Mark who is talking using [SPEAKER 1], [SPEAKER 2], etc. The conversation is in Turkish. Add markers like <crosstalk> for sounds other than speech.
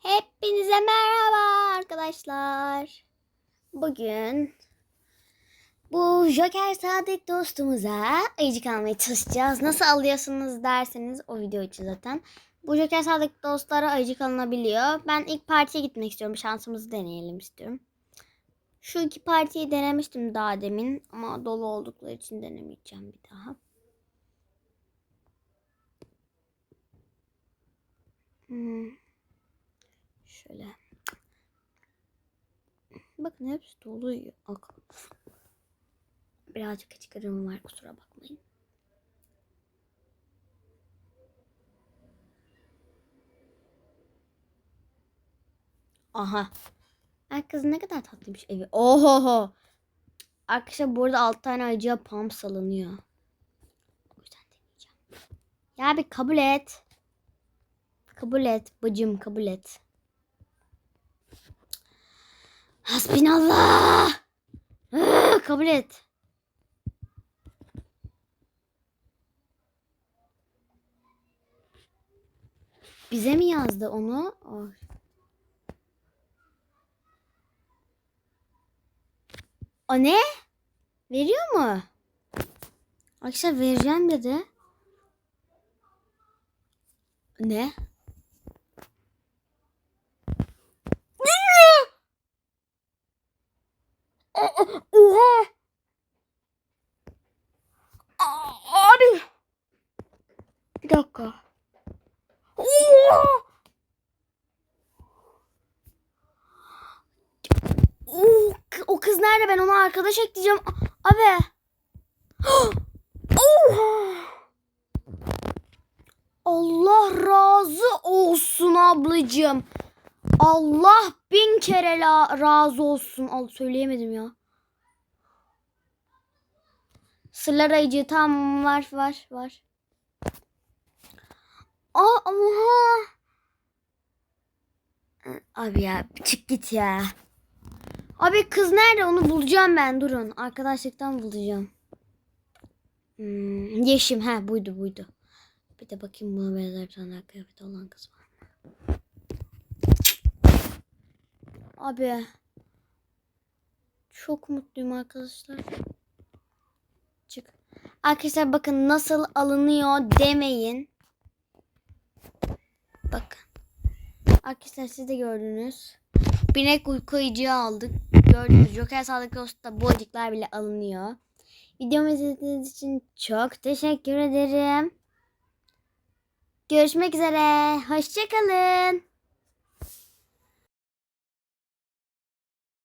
[SPEAKER 1] Hepinize merhaba arkadaşlar. Bugün bu Joker Sadık dostumuza ayıcık almaya çalışacağız. Nasıl alıyorsunuz derseniz o video için zaten. Bu Joker Sadık dostlara ayıcık alınabiliyor. Ben ilk partiye gitmek istiyorum. Şansımızı deneyelim istiyorum. Şu iki partiyi denemiştim daha demin ama dolu oldukları için denemeyeceğim bir daha. Hmm. Şöyle. Bakın hepsi dolu. Birazcık hıçkırığım var kusura bakmayın. Aha. Ay kız ne kadar tatlıymış evi. Ohoho. Arkadaşlar burada 6 tane acıya pump salınıyor. O yüzden deneyeceğim. Ya bir kabul et. Kabul et bacım kabul et. Hasbinallah. Ah, kabul et. Bize mi yazdı onu? Ay. O ne? Veriyor mu? Arkadaşlar vereceğim dedi. Ne? Oha! Abi! Bir dakika. Oha! K- o kız nerede? Ben onu arkadaş ekleyeceğim. Abi. <gasps> Oha! Allah razı olsun ablacığım. Allah bin kere la- razı olsun. Al söyleyemedim ya. Sırlar ayıcı tam var var var. Aa oha. Abi ya çık git ya. Abi kız nerede onu bulacağım ben durun. Arkadaşlıktan bulacağım. Hmm, yeşim ha buydu buydu. Bir de bakayım buna benzer tane kıyafet olan kız var Abi. Çok mutluyum arkadaşlar. Çık. Arkadaşlar bakın nasıl alınıyor demeyin. Bakın. Arkadaşlar siz de gördünüz. Binek uykulayıcıyı aldık. Gördünüz. Joker sağlık da bu acıklar bile alınıyor. Videomu izlediğiniz için çok teşekkür ederim. Görüşmek üzere. Hoşçakalın.